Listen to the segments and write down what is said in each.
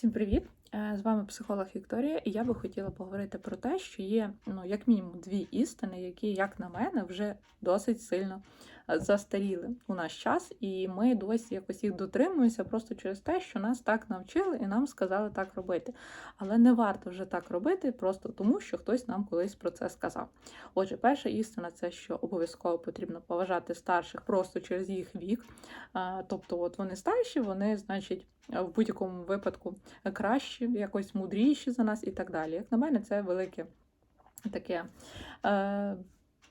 Всім привіт! Е, З вами психолог Вікторія, і я би хотіла поговорити про те, що є ну як мінімум дві істини, які, як на мене, вже досить сильно е, застаріли у наш час, і ми досі якось їх дотримуємося просто через те, що нас так навчили і нам сказали так робити. Але не варто вже так робити, просто тому, що хтось нам колись про це сказав. Отже, перша істина це що обов'язково потрібно поважати старших просто через їх вік. Е, Тобто, от вони старші, вони, значить, в будь-якому випадку кращі, якось мудріші за нас і так далі. Як на мене, це велике таке. Е,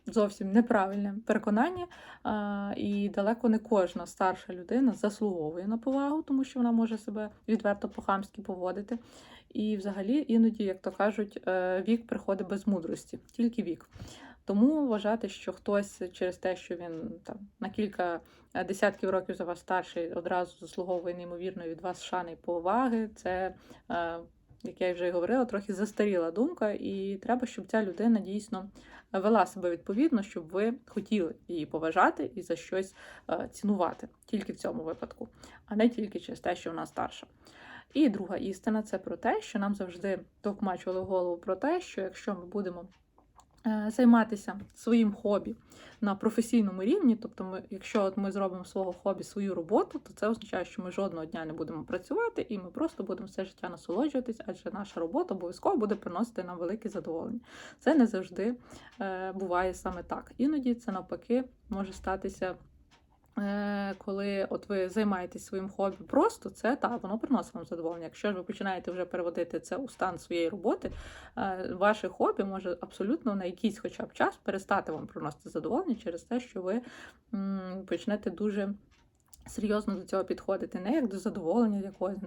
Зовсім неправильне переконання, е, і далеко не кожна старша людина заслуговує на повагу, тому що вона може себе відверто по-хамськи поводити. І взагалі, іноді, як то кажуть, е, вік приходить без мудрості, тільки вік. Тому вважати, що хтось через те, що він там на кілька е, десятків років за вас старший, одразу заслуговує неймовірної від вас шани і поваги, це, е, як я вже і говорила, трохи застаріла думка, і треба, щоб ця людина дійсно вела себе відповідно, щоб ви хотіли її поважати і за щось е, цінувати, тільки в цьому випадку, а не тільки через те, що вона старша. І друга істина це про те, що нам завжди товкмачували голову про те, що якщо ми будемо займатися своїм хобі на професійному рівні, тобто, ми, якщо от ми зробимо свого хобі свою роботу, то це означає, що ми жодного дня не будемо працювати, і ми просто будемо все життя насолоджуватись, адже наша робота обов'язково буде приносити нам велике задоволення. Це не завжди е, буває саме так. Іноді це навпаки може статися. Е, Коли от ви займаєтесь своїм хобі просто, це так, воно приносить вам задоволення. Якщо ж ви починаєте вже переводити це у стан своєї роботи, е, ваше хобі може абсолютно на якийсь хоча б час перестати вам приносити задоволення через те, що ви почнете дуже серйозно до цього підходити, не як до задоволення, якогось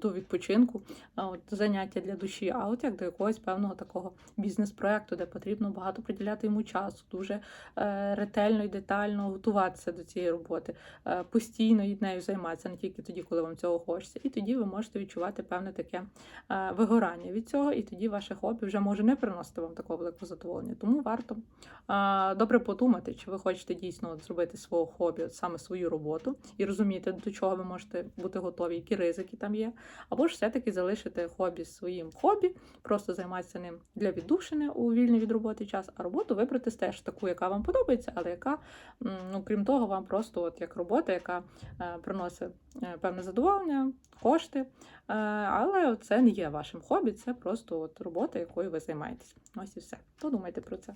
до відпочинку, от до заняття для душі, а от як до якогось певного такого бізнес-проекту, де потрібно багато приділяти йому часу, дуже е, ретельно і детально готуватися до цієї роботи, е, постійно і нею займатися, не тільки тоді, коли вам цього хочеться. І тоді ви можете відчувати певне таке е, вигорання від цього, і тоді ваше хобі вже може не приносити вам такого великого задоволення. Тому варто е, добре подумати, чи ви хочете дійсно от зробити свого хобі, от саме свою роботу, і розуміти, до чого ви можете бути готові, які ризики там є, або ж все-таки залишити хобі своїм хобі, просто займатися ним для віддушини у вільний від роботи час, а роботу вибрати теж таку, яка вам подобається, але яка, ну крім того, вам просто от як робота, яка е, приносить е, певне задоволення, кошти. Е, але це не є вашим хобі, це просто от робота, якою ви займаєтесь. Ось і все. Подумайте про це.